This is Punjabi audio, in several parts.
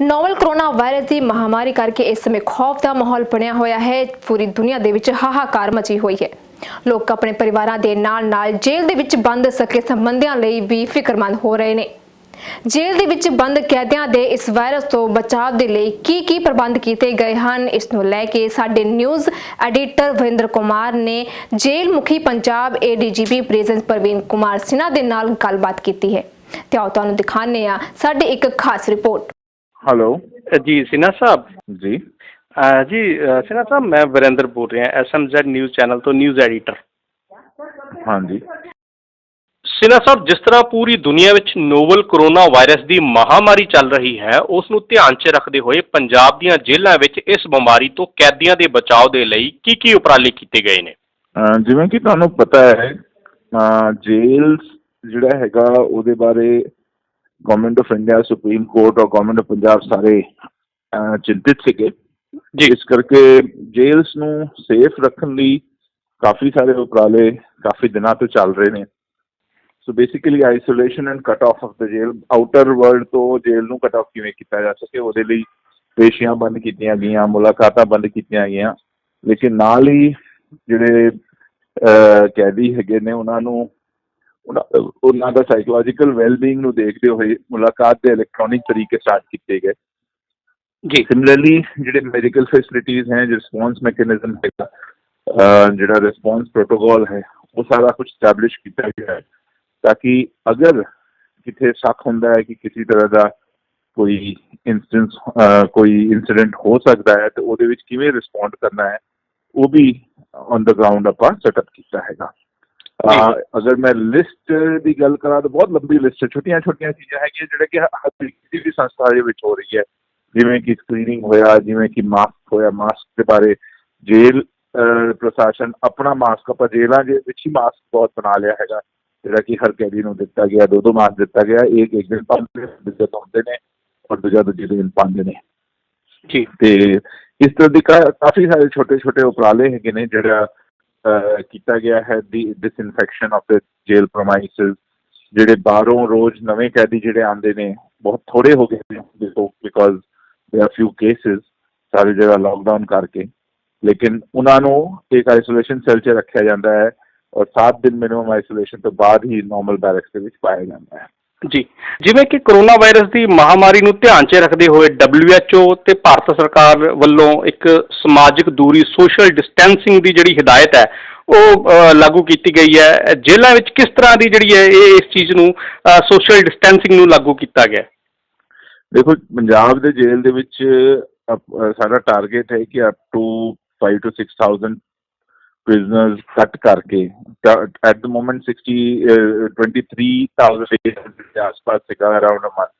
ਨੋਵਲ ਕਰੋਨਾ ਵਾਇਰਸ ਦੀ ਮਹਾਮਾਰੀ ਕਰਕੇ ਇਸ ਸਮੇਂ ਖੌਫ ਦਾ ਮਾਹੌਲ ਬਣਿਆ ਹੋਇਆ ਹੈ। ਪੂਰੀ ਦੁਨੀਆ ਦੇ ਵਿੱਚ ਹਾਹਾਕਾਰ ਮਚੀ ਹੋਈ ਹੈ। ਲੋਕ ਆਪਣੇ ਪਰਿਵਾਰਾਂ ਦੇ ਨਾਲ-ਨਾਲ ਜੇਲ੍ਹ ਦੇ ਵਿੱਚ ਬੰਦ ਸਕੇ ਸੰਬੰਧੀਆਂ ਲਈ ਵੀ ਫਿਕਰਮੰਦ ਹੋ ਰਹੇ ਨੇ। ਜੇਲ੍ਹ ਦੇ ਵਿੱਚ ਬੰਦ ਕੈਦੀਆਂ ਦੇ ਇਸ ਵਾਇਰਸ ਤੋਂ ਬਚਾਅ ਦੇ ਲਈ ਕੀ ਕੀ ਪ੍ਰਬੰਧ ਕੀਤੇ ਗਏ ਹਨ, ਇਸ ਨੂੰ ਲੈ ਕੇ ਸਾਡੇ ਨਿਊਜ਼ ਐਡੀਟਰ ਵਰਿੰਦਰ ਕੁਮਾਰ ਨੇ ਜੇਲ੍ਹ ਮੁਖੀ ਪੰਜਾਬ ਏਡੀਜੀਪੀ ਪ੍ਰਿਜ਼ਨ ਪ੍ਰਵੀਨ ਕੁਮਾਰ ਸਿਨਹਾ ਦੇ ਨਾਲ ਗੱਲਬਾਤ ਕੀਤੀ ਹੈ। ਤੇ ਆਓ ਤੁਹਾਨੂੰ ਦਿਖਾਉਂਦੇ ਆ ਸਾਡੀ ਇੱਕ ਖਾਸ ਰਿਪੋਰਟ। ਹੈਲੋ ਜੀ sinha ਸਾਹਿਬ। ਜੀ। ਜੀ sinha ਸਾਹਿਬ ਮੈਂ ਵਰਿੰਦਰ ਬੋਲ ਰਿਹਾ ਐਸਐਮਜ਼ੈਡ ਨਿਊਜ਼ ਚੈਨਲ ਤੋਂ ਨਿਊਜ਼ ਐਡੀਟਰ। ਹਾਂਜੀ। sinha ਸਾਹਿਬ ਜਿਸ ਤਰ੍ਹਾਂ ਪੂਰੀ ਦੁਨੀਆ ਵਿੱਚ ਨੋਵਲ ਕਰੋਨਾ ਵਾਇਰਸ ਦੀ ਮਹਾਮਾਰੀ ਚੱਲ ਰਹੀ ਹੈ ਉਸ ਨੂੰ ਧਿਆਨ 'ਚ ਰੱਖਦੇ ਹੋਏ ਪੰਜਾਬ ਦੀਆਂ ਜੇਲ੍ਹਾਂ ਵਿੱਚ ਇਸ ਬਿਮਾਰੀ ਤੋਂ ਕੈਦੀਆਂ ਦੇ ਬਚਾਅ ਦੇ ਲਈ ਕੀ ਕੀ ਉਪਰਾਲੇ ਕੀਤੇ ਗਏ ਨੇ? ਜਿਵੇਂ ਕਿ ਤੁਹਾਨੂੰ ਪਤਾ ਹੈ ਅਹ ਜੇਲ੍ਹ ਜਿਹੜਾ ਹੈਗਾ ਉਹਦੇ ਬਾਰੇ government of India supreme court ਔਰ ਗਵਰਨਮੈਂਟ ਆਫ ਪੰਜਾਬ ਸਾਰੇ ਚਿੰਤਿਤ ਸੀਗੇ। ਜੀ। ਇਸ ਕਰਕੇ ਜੇਲਸ ਨੂੰ ਸੇਫ ਰੱਖਣ ਲਈ ਕਾਫੀ ਸਾਰੇ ਉਪਰਾਲੇ ਕਾਫੀ ਦਿਨਾਂ ਤੋਂ ਚੱਲ ਰਹੇ ਨੇ। So basically isolation and cut off of the jail outer world ਤੋਂ ਜੇਲ ਨੂੰ ਕਟ ਆਫ ਕਿਵੇਂ ਕੀਤਾ ਜਾ ਸਕੇ ਉਹਦੇ ਲਈ ਪੇਸ਼ੀਆਂ ਬੰਦ ਕੀਤੀਆਂ ਗਈਆਂ ਮੁਲਾਕਾਤਾਂ ਬੰਦ ਕੀਤੀਆਂ ਗਈਆਂ। ਲੇਕਿਨ ਨਾਲ ਹੀ ਜਿਹੜੇ ਕੈਦੀ ਹੈਗੇ ਨੇ ਉਹਨਾਂ ਨੂੰ ਉਹਨਾਂ ਉਹਨਾਂ ਦਾ ਸਾਈਕੋਲੋਜੀਕਲ ਵੈਲਬੀਇੰਗ ਨੂੰ ਦੇਖਦੇ ਹੋਏ ਮੁਲਾਕਾਤ ਦੇ ਇਲੈਕਟ੍ਰੋਨਿਕ ਤਰੀਕੇ ਸਟਾਰਟ ਕੀਤੇ ਗਏ। ਜੀ। ਸਿਮਿਲਰਲੀ ਜਿਹੜੇ ਮੈਡੀਕਲ ਫੈਸਿਲਿਟੀਜ਼ ਹੈ ਰਿਸਪੌਂਸ ਮੈਕੈਨਿਜ਼ਮ ਹੈਗਾ ਜਿਹੜਾ ਰਿਸਪੌਂਸ ਪ੍ਰੋਟੋਕਾਲ ਹੈ ਉਹ ਸਾਰਾ ਕੁਝ ਸਟੈਬਲਿਸ਼ ਕੀਤਾ ਗਿਆ ਹੈ। ਤਾਂ ਕਿ ਅਗਰ ਕਿਤੇ ਸ਼ੱਕ ਹੁੰਦਾ ਹੈ ਕਿ ਕਿਸੇ ਤਰ੍ਹਾਂ ਦਾ ਕੋਈ ਇਨਸਟੈਂਸ ਕੋਈ ਇਨਸੀਡੈਂਟ ਹੋ ਸਕਦਾ ਹੈ ਤੇ ਉਹਦੇ ਵਿੱਚ ਕਿਵੇਂ ਰਿਸਪੌਂਡ ਕਰਨਾ ਹੈ ਉਹ ਵੀ ਔਨ ਦਾ ਗਰਾਊਂਡ ਆਪਾਂ ਸੈਟਅਪ ਕੀਤਾ ਹੈਗਾ। ਅਗਰ ਮੈਂ ਲਿਸਟ ਦੀ ਗੱਲ ਕਰਾਂ ਤਾਂ ਬਹੁਤ ਲੰਬੀ ਲਿਸਟ ਹੈ ਛੋਟੀਆਂ ਛੋਟੀਆਂ ਚੀਜ਼ਾਂ ਹੈਗੀਆਂ ਜਿਹੜੇ ਕਿ ਹਰ ਕਿਸੇ ਵੀ ਸੰਸਥਾ ਦੇ ਵਿੱਚ ਹੋ ਰਹੀ ਹੈ। ਜਿਵੇਂ ਕਿ ਸਕਰੀਨਿੰਗ ਹੋਇਆ ਜਿਵੇਂ ਕਿ ਮਾਸਕ ਹੋਇਆ ਮਾਸਕ ਦੇ ਬਾਰੇ ਅਹ, ਪ੍ਰਸ਼ਾਸਨ ਆਪਣਾ ਮਾਸਕ ਆਪਾਂ ਜੇਲ੍ਹਾਂ ਦੇ ਵਿੱਚ ਹੀ ਮਾਸਕ ਬਹੁਤ ਬਣਾ ਲਿਆ ਹੈਗਾ। ਜਿਹੜਾ ਕਿ ਹਰ ਕੈਦੀ ਨੂੰ ਦਿੱਤਾ ਗਿਆ ਦੋ ਦੋ ਮਾਸਕ ਦਿੱਤਾ ਗਿਆ ਇੱਕ ਇੱਕ ਦਿਨ ਪਾਉਂਦੇ ਦੂਜੇ ਪਾਉਂਦੇ ਨੇ ਔਰ ਦੂਜਾ ਦੂਜੇ ਦਿਨ ਪਾਉਂਦੇ ਨੇ। ਜੀ। ਤੇ ਇਸ ਤਰ੍ਹਾਂ ਦੀ ਕਾਫੀ ਸਾਰੇ ਛੋਟੇ ਛੋਟੇ ਉਪਰਾਲੇ ਹੈਗੇ ਨੇ ਜਿਹੜਾ ਕੀਤਾ ਗਿਆ ਹੈ ਦੀ disinfection of the jail premises ਜਿਹੜੇ ਬਾਹਰੋਂ ਰੋਜ਼ ਨਵੇਂ ਕੈਦੀ ਜਿਹੜੇ ਆਉਂਦੇ ਨੇ ਬਹੁਤ ਥੋੜੇ ਹੋ ਗਏ ਨੇ ਬਿਕੋਜ਼ देयर few cases ਸਾਰੀ ਜਗ੍ਹਾ ਲਾਕਡਾਊਨ ਕਰਕੇ ਲੇਕਿਨ ਉਹਨਾਂ ਨੂੰ ਇੱਕ ਆਈਸੋਲੇਸ਼ਨ ਸੈੱਲ 'ਚ ਰੱਖਿਆ ਜਾਂਦਾ ਹੈ ਔਰ 7 ਦਿਨ ਮਿਨੀਮਮ ਆਈਸੋਲੇਸ਼ਨ ਤੋਂ ਬਾਅਦ ਹੀ ਨਾਰਮਲ ਬੈਰਕਸ ਦੇ ਵਿੱਚ ਪਾਇਆ ਜਾਂਦਾ ਹੈ ਜੀ। ਜਿਵੇਂ ਕਿ ਕਰੋਨਾ ਵਾਇਰਸ ਦੀ ਮਹਾਂਮਾਰੀ ਨੂੰ ਧਿਆਨ 'ਚ ਰੱਖਦੇ ਹੋਏ ਡਬਲਿਊ ਐੱਚ ਓ ਅਤੇ ਭਾਰਤ ਸਰਕਾਰ ਵੱਲੋਂ ਇੱਕ ਸਮਾਜਿਕ ਦੂਰੀ ਸੋਸ਼ਲ ਡਿਸਟੈਂਸਿੰਗ ਦੀ ਜਿਹੜੀ ਹਿਦਾਇਤ ਹੈ, ਉਹ ਲਾਗੂ ਕੀਤੀ ਗਈ ਹੈ। ਜੇਲ੍ਹਾਂ ਵਿੱਚ ਕਿਸ ਤਰ੍ਹਾਂ ਦੀ ਜਿਹੜੀ ਹੈ, ਇਹ, ਇਸ ਚੀਜ਼ ਨੂੰ ਸੋਸ਼ਲ ਡਿਸਟੈਂਸਿੰਗ ਨੂੰ ਲਾਗੂ ਕੀਤਾ ਗਿਆ? ਦੇਖੋ, ਪੰਜਾਬ ਦੇ ਜੇਲ੍ਹ ਦੇ ਵਿੱਚ ਸਾਡਾ ਟਾਰਗੇਟ ਹੈ ਕਿ ਅਪ ਟੂ 5 to 6000 prisoners ਕੱਟ ਕਰਕੇ ਐਟ ਦ ਮੋਮੈਂਟ 60 uh, 23800 ਦੇ ਆਸ-ਪਾਸ ਸੀਗਾ around a month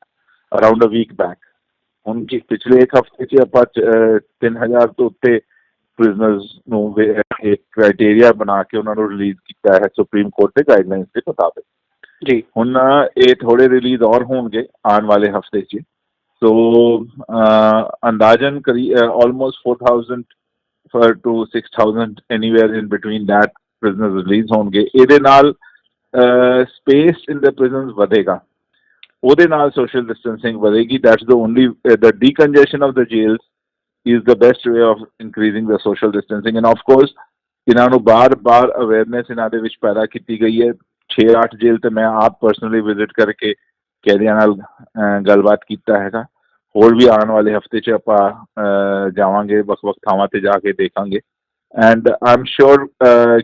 around a week back ਹੁਣ ਜੀ ਪਿਛਲੇ ਇੱਕ ਹਫ਼ਤੇ 'ਚ ਆਪਾਂ ਚ- ਅ, 3000 ਤੋਂ ਉੱਤੇ prisoners ਨੂੰ ਵੇ- ਇੱਕ ਕ੍ਰਾਈਟੇਰੀਆ ਬਣਾ ਕੇ ਉਹਨਾਂ ਨੂੰ ਰਿਲੀਜ਼ ਕੀਤਾ ਹੈ ਸੁਪਰੀਮ ਕੋਰਟ ਦੇ ਗਾਈਡਲਾਈਨਸ ਦੇ ਮੁਤਾਬਿਕ ਜੀ ਹੁਣ ਇਹ ਥੋੜੇ ਰਿਲੀਜ਼ ਔਰ ਹੋਣਗੇ ਆਉਣ ਵਾਲੇ ਹਫ਼ਤੇ 'ਚ ਸੋ ਅਹ, ਅੰਦਾਜ਼ਨ ਕਰੀ almost 4000 for to 6000 anywhere in between that prisoners release ਹੋਣਗੇ ਇਹਦੇ ਨਾਲ ਸਪੇਸ ਇਨ ਦ prisons ਵਧੇਗਾ ਉਹਦੇ ਨਾਲ ਸੋਸ਼ਲ ਡਿਸਟੈਂਸਿੰਗ ਵਧੇਗੀ that's the only the decongestion of the jails is the best way of increasing the social distancing and of course ਇਹਨਾਂ ਨੂੰ ਬਾਰ-ਬਾਰ ਅਵੇਅਰਨੈਸ ਇਹਨਾਂ ਦੇ ਵਿੱਚ ਪੈਦਾ ਕੀਤੀ ਗਈ ਹੈ 6-8 ਜੇਲ੍ਹ ਤੇ ਮੈਂ ਆਪ ਪਰਸਨਲੀ ਵਿਜ਼ਿਟ ਕਰਕੇ ਕੈਦੀਆਂ ਨਾਲ ਗੱਲਬਾਤ ਕੀਤਾ ਹੈਗਾ ਹੋਰ ਵੀ ਆਉਣ ਵਾਲੇ ਹਫਤੇ 'ਚ ਆਪਾਂ ਅਹ, ਜਾਵਾਂਗੇ ਵੱਖ-ਵੱਖ ਥਾਵਾਂ ਤੇ ਜਾ ਕੇ ਦੇਖਾਂਗੇ ਐਂਡ ਆਈ ਐਮ ਸ਼ੋਰ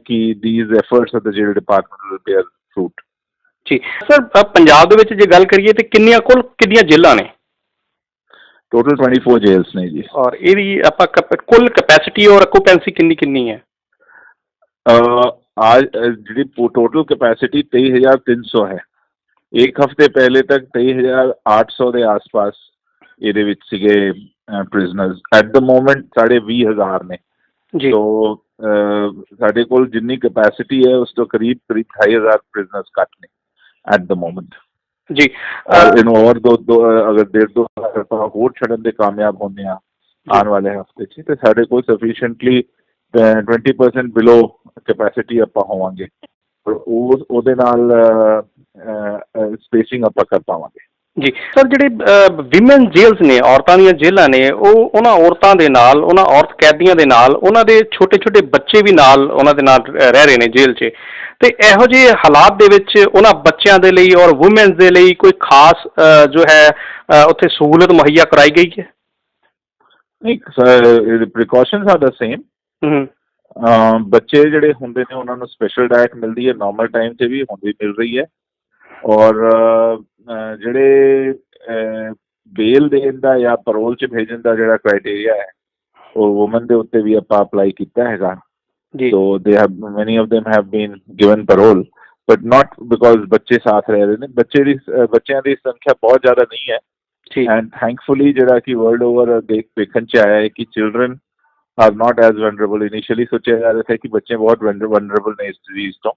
ਕਿ these efforts of the jail department will bear fruit ਜੀ ਸਰ ਅ, ਪੰਜਾਬ ਦੇ ਵਿੱਚ ਜੇ ਗੱਲ ਕਰੀਏ ਤੇ ਕਿੰਨੀਆਂ ਕੁੱਲ ਕਿੰਨੀਆਂ ਜੇਲ੍ਹਾਂ ਨੇ ਟੋਟਲ 24 ਜੇਲਸ ਨੇ ਜੀ ਔਰ ਇਹਦੀ ਆਪਾਂ ਕਪ- ਕੁੱਲ ਕਪੈਸਿਟੀ ਔਰ ਆਕੂਪੈਂਸੀ ਕਿੰਨੀ ਕਿੰਨੀ ਹੈ ਅਹ, आज अ, ਜਿਹੜੀ ਟੋਟਲ ਕੈਪੈਸਿਟੀ 23300 ਹੈ ਇੱਕ ਹਫਤੇ ਪਹਿਲੇ ਤੱਕ 23800 ਦੇ ਆਸ-ਪਾਸ ਇਹਦੇ ਵਿੱਚ ਸੀਗੇ ਪ੍ਰਿਜ਼ਨਰਸ ਐਟ ਦ ਮੋਮੈਂਟ ਸਾਡੇ 20000 ਨੇ। ਜੀ। ਸੋ ਸਾਡੇ ਕੋਲ ਜਿੰਨੀ ਕੈਪੈਸਿਟੀ ਹੈ ਉਸ ਤੋਂ ਕਰੀਬ ਕਰੀਬ 28000 ਪ੍ਰਿਜ਼ਨਰਸ ਘੱਟ ਨੇ ਐਟ ਦ ਮੋਮੈਂਟ ਜੀ। ਇਹਨੂੰ ਹੋਰ ਦੋ ਦੋ ਅਗਰ ਡੇਢ ਦੋ ਹਜ਼ਾਰ ਹੋਰ ਛੱਡਣ ਦੇ ਕਾਮਯਾਬ ਹੁੰਦੇ ਆ ਆਉਣ ਵਾਲੇ ਹਫ਼ਤੇ 'ਚ ਤੇ ਸਾਡੇ ਕੋਲ ਸਫੀਸ਼ੀਐਂਟਲੀ 20% ਬਿਲੋ ਕੈਪੈਸਿਟੀ ਆਪਾਂ ਹੋਵਾਂਗੇ। ਉਹ ਉਹਦੇ ਨਾਲ ਸਪੇਸਿੰਗ ਆਪਾਂ ਕਰ ਪਾਵਾਂਗੇ। ਜੀ। ਸਰ ਜਿਹੜੇ ਵਿਮਨ ਜੇਲਸ ਨੇ ਔਰਤਾਂ ਦੀਆਂ ਜੇਲ੍ਹਾਂ ਨੇ ਉਹ ਉਹਨਾਂ ਔਰਤਾਂ ਦੇ ਨਾਲ ਉਹਨਾਂ ਔਰਤ ਕੈਦੀਆਂ ਦੇ ਨਾਲ ਉਹਨਾਂ ਦੇ ਛੋਟੇ-ਛੋਟੇ ਬੱਚੇ ਵੀ ਨਾਲ ਉਹਨਾਂ ਦੇ ਨਾਲ ਰਹਿ ਰਹੇ ਨੇ ਜੇਲ੍ਹ 'ਚ। ਤੇ ਇਹੋ ਜਿਹੇ ਹਾਲਾਤ ਦੇ ਵਿੱਚ ਉਹਨਾਂ ਬੱਚਿਆਂ ਦੇ ਲਈ ਔਰ ਔਮਨਸ ਦੇ ਲਈ ਕੋਈ ਖਾਸ ਜੋ ਹੈ ਉੱਥੇ ਸਹੂਲਤ ਮੁਹੱਈਆ ਕਰਾਈ ਗਈ ਹੈ? ਨਹੀਂ ਪ੍ਰੀਕਾਸ਼ਨਸ ਆਰ ਦ ਸੇਮ ਬੱਚੇ ਜਿਹੜੇ ਹੁੰਦੇ ਨੇ ਉਹਨਾਂ ਨੂੰ ਸਪੈਸ਼ਲ ਡਾਈਟ ਮਿਲਦੀ ਹੈ ਨਾਰਮਲ ਟਾਈਮ ਤੇ ਵੀ ਹੁੰਦੀ ਮਿਲ ਰਹੀ ਹੈ। ਔਰ ਜਿਹੜੇ ਬੇਲ ਦੇਣ ਦਾ ਜਾਂ ਪੈਰੋਲ 'ਚ ਭੇਜਣ ਦਾ ਜਿਹੜਾ ਕ੍ਰਾਈਟੇਰੀਆ ਹੈ ਉਹ ਔਮਨ ਦੇ ਉੱਤੇ ਵੀ ਆਪਾਂ ਅਪਲਾਈ ਕੀਤਾ ਹੈਗਾ ਜੀ so they have many of them have been given parole but not because ਬੱਚੇ ਸਾਥ ਰਹਿ ਰਹੇ ਨੇ ਬੱਚੇ ਦੀ ਬੱਚਿਆਂ ਦੀ ਸੰਖਿਆ ਬਹੁਤ ਜ਼ਿਆਦਾ ਨਹੀਂ ਹੈ ਠੀਕ ਐਂਡ ਥੈਂਕਫੁਲੀ ਜਿਹੜਾ ਕਿ ਵਰਲਡ ਓਵਰ ਦੇਖਣ ਚ ਆਇਆ ਹੈ ਕਿ children are not as vulnerable initially ਸੋਚਿਆ ਜਾ ਰਿਹਾ ਸੀ ਕਿ ਬੱਚੇ ਬਹੁਤ ਵਨਰੇਬਲ ਨੇ ਇਸ ਡਿਜ਼ੀਜ਼ ਤੋਂ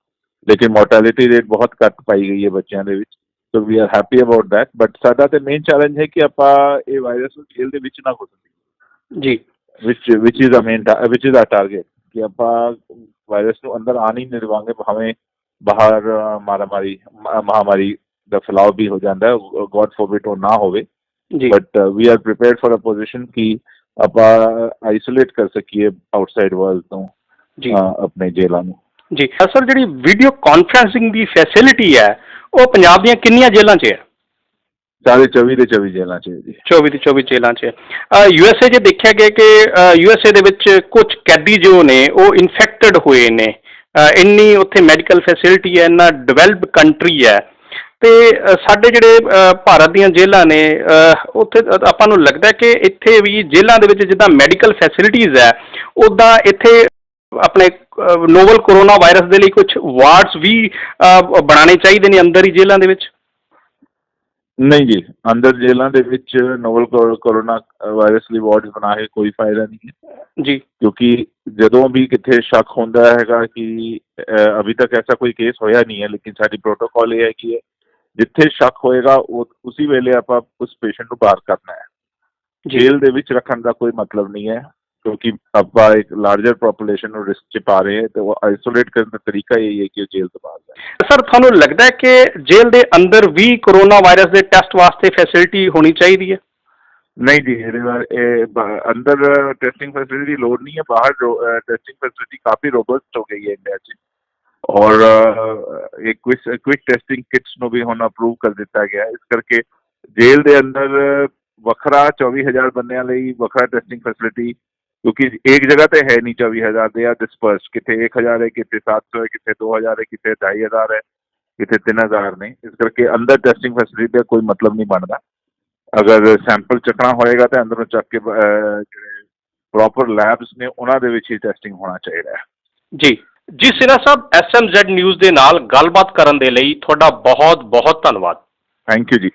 ਲੇਕਿਨ ਮੋਰਟੈਲਿਟੀ ਰੇਟ ਬਹੁਤ ਘੱਟ ਪਾਈ ਗਈ ਹੈ ਬੱਚਿਆਂ ਦੇ ਵਿੱਚ so we are happy about that. But ਸਾਡਾ ਤੇ ਮੇਨ ਚੈਲੰਜ ਹੈ ਕਿ ਆਪਾਂ ਇਹ ਵਾਇਰਸ ਨੂੰ ਜੇਲ੍ਹ ਦੇ ਵਿੱਚ ਨਾ ਘੁਸਣ ਦਈਏ ਜੀ which which is our main ta- which is our target. ਕਿ ਆਪਾਂ ਵਾਇਰਸ ਨੂੰ ਅੰਦਰ ਆਣ ਹੀ ਨਹੀਂ ਦੇਵਾਂਗੇ ਭਾਵੇਂ ਬਾਹਰ ਅਹ, ਮਾਰਾਮਾਰੀ ਮ- ਮਹਾਮਾਰੀ ਦਾ ਫੈਲਾਅ ਵੀ ਹੋ ਜਾਂਦਾ ਹੈ ਗੋਡ ਫੋਰਬਿਟ ਉਹ ਨਾ ਹੋਵੇ ਜੀ but we are prepared for a position ਕਿ ਆਪਾਂ ਆਈਸੋਲੇਟ ਕਰ ਸਕੀਏ ਆਊਟਸਾਈਡ ਵਰਲਡ ਤੋਂ ਜੀ ਅਹ, ਆਪਣੇ ਜੇਲ੍ਹਾਂ ਨੂੰ ਜੀ ਸਰ ਜਿਹੜੀ ਵੀਡੀਓ ਕਾਨਫਰੈਂਸਿੰਗ ਦੀ ਫੈਸਿਲਿਟੀ ਹੈ ਉਹ ਪੰਜਾਬ ਦੀਆਂ ਕਿੰਨੀਆਂ ਜੇਲ੍ਹਾਂ 'ਚ ਹੈ? ਸਾਰੇ 24 ਦੇ 24 ਜੇਲ੍ਹਾਂ ਚ ਹੈ ਜੀ। 24 ਦੀ 24 ਜੇਲ੍ਹਾਂ 'ਚ ਯੂ ਐਸ ਏ 'ਚ ਦੇਖਿਆ ਗਿਆ ਕਿ ਯੂ ਐਸ ਏ ਦੇ ਵਿੱਚ ਕੁਝ ਕੈਦੀ ਜੋ ਨੇ ਉਹ ਇਨਫੈਕਟਡ ਹੋਏ ਨੇ। ਇੰਨੀ ਉੱਥੇ ਮੈਡੀਕਲ ਫੈਸਿਲਿਟੀ ਹੈ ਇੰਨਾ ਡਿਵੈਲਪਡ ਕੰਟਰੀ ਹੈ। ਤੇ ਸਾਡੇ ਜਿਹੜੇ ਭਾਰਤ ਦੀਆਂ ਜੇਲ੍ਹਾਂ ਨੇ ਉੱਥੇ ਆਪਾਂ ਨੂੰ ਲੱਗਦਾ ਕਿ ਇੱਥੇ ਵੀ ਜੇਲ੍ਹਾਂ ਦੇ ਵਿੱਚ ਜਿੱਦਾਂ ਮੈਡੀਕਲ ਫੈਸਿਲਿਟੀਜ਼ ਹੈ ਉੱਦਾਂ ਇੱਥੇ ਆਪਣੇ ਨੋਵਲ ਕੋਰੋਨਾ ਵਾਇਰਸ ਦੇ ਲਈ ਕੁਝ ਵਾਰਡਸ ਵੀ ਬਣਾਉਣੇ ਚਾਹੀਦੇ ਨੇ ਅੰਦਰ ਹੀ ਜੇਲ੍ਹਾਂ ਦੇ ਵਿੱਚ? ਨਹੀਂ ਜੀ ਅੰਦਰ ਜੇਲ੍ਹਾਂ ਦੇ ਵਿੱਚ ਨੋਵਲ ਕੋਰੋਨਾ ਵਾਇਰਸ ਲਈ ਵਾਰਡਸ ਬਣਾ ਕੇ ਕੋਈ ਫਾਇਦਾ ਨਹੀਂ ਹੈ। ਜੀ। ਕਿਉਂਕਿ ਜਦੋਂ ਵੀ ਕਿਤੇ ਸ਼ੱਕ ਹੁੰਦਾ ਹੈਗਾ ਕਿ ਅਭੀ ਤੱਕ ਐਸਾ ਕੋਈ ਕੇਸ ਹੋਇਆ ਨਹੀਂ ਹੈ ਲੇਕਿਨ ਸਾਡੀ ਪ੍ਰੋਟੋਕਾਲ ਇਹ ਹੈ ਕਿ ਜਿੱਥੇ ਸ਼ੱਕ ਹੋਏਗਾ ਉਹ ਉਸੇ ਵੇਲੇ ਆਪਾਂ ਉਸ ਪੇਸ਼ੈਂਟ ਨੂੰ ਬਾਹਰ ਕਰਨਾ ਹੈ। ਜੇਲ੍ਹ ਦੇ ਵਿੱਚ ਰੱਖਣ ਦਾ ਕੋਈ ਮਤਲਬ ਨਹੀਂ ਹੈ। ਕਿਉਂਕਿ ਆਪਾਂ ਇੱਕ ਲਾਰਜਰ ਪੋਪੂਲੇਸ਼ਨ ਨੂੰ ਰਿਸਕ 'ਚ ਪਾ ਰਹੇ ਹਾਂ ਤੇ ਉਹ ਆਈਸੋਲੇਟ ਕਰਨ ਦਾ ਤਰੀਕਾ ਇਹ ਹੈ ਕਿ ਉਹ ਜੇਲ੍ਹ ਤੋਂ ਬਾਹਰ ਜਾਏ ਸਰ ਤੁਹਾਨੂੰ ਲੱਗਦਾ ਹੈ ਕਿ ਜੇਲ੍ਹ ਦੇ ਅੰਦਰ ਵੀ ਕੋਰੋਨਾ ਵਾਇਰਸ ਦੇ ਟੈਸਟ ਵਾਸਤੇ ਫੈਸਿਲਿਟੀ ਹੋਣੀ ਚਾਹੀਦੀ ਹੈ ਨਹੀਂ ਜੀ ਇਹਦੇ ਬਾਰੇ ਇਹ ਬ- ਅੰਦਰ ਟੈਸਟਿੰਗ ਫੈਸਿਲਿਟੀ ਲੋੜ ਨਹੀਂ ਹੈ ਬਾਹਰ ਟੈਸਟਿੰਗ ਫੈਸਿਲਿਟੀ ਕਾਫੀ ਰੋਬਸਟ ਹੋ ਗਈ ਹੈ ਇੰਡੀਆ 'ਚ ਔਰ ਅਹ, ਇੱਕ ਕੁਇਕ ਟੈਸਟਿੰਗ ਕਿਟਸ ਨੂੰ ਵੀ ਹੁਣ ਅਪਰੂਵ ਕਰ ਦਿੱਤਾ ਗਿਆ ਹੈ। ਇਸ ਕਰਕੇ ਜੇਲ੍ਹ ਦੇ ਅੰਦਰ ਵੱਖਰਾ 24000 ਬੰਦਿਆਂ ਲਈ ਵੱਖਰਾ ਟੈਸਟਿੰਗ ਫੈਸਿਲਿਟੀ ਕਿਉਂਕਿ ਇੱਕ ਜਗ੍ਹਾ ਤੇ ਹੈ ਨਹੀਂ 24000 ਦੇ ਆ ਡਿਸਪਰਸ ਕਿਤੇ 1000 ਹੈ ਕਿਤੇ 700 ਹੈ ਕਿਤੇ 2000 ਹੈ ਕਿਤੇ 2500 ਹੈ ਕਿਤੇ 3000 ਨੇ। ਇਸ ਕਰਕੇ ਅੰਦਰ ਟੈਸਟਿੰਗ ਫੈਸਿਲਿਟੀ ਦਾ ਕੋਈ ਮਤਲਬ ਨਹੀਂ ਬਣਦਾ। ਅਗਰ ਸੈਂਪਲ ਚੱਕਣਾ ਹੋਏਗਾ ਤਾਂ ਅੰਦਰੋਂ ਚੱਕ ਕੇ ਜਿਹੜੇ ਪ੍ਰੋਪਰ ਲੈਬਸ ਨੇ ਉਹਨਾਂ ਦੇ ਵਿੱਚ ਹੀ ਟੈਸਟਿੰਗ ਹੋਣਾ ਚਾਹੀਦਾ ਹੈ। ਜੀ। ਜੀ ਸਿਰਾ ਸਾਹਿਬ ਐਸਐਮਜ਼ੈਡ ਨਿਊਜ਼ ਦੇ ਨਾਲ ਗੱਲਬਾਤ ਕਰਨ ਦੇ ਲਈ ਤੁਹਾਡਾ ਬਹੁਤ ਬਹੁਤ ਧੰਨਵਾਦ। ਥੈਂਕ ਯੂ ਜੀ।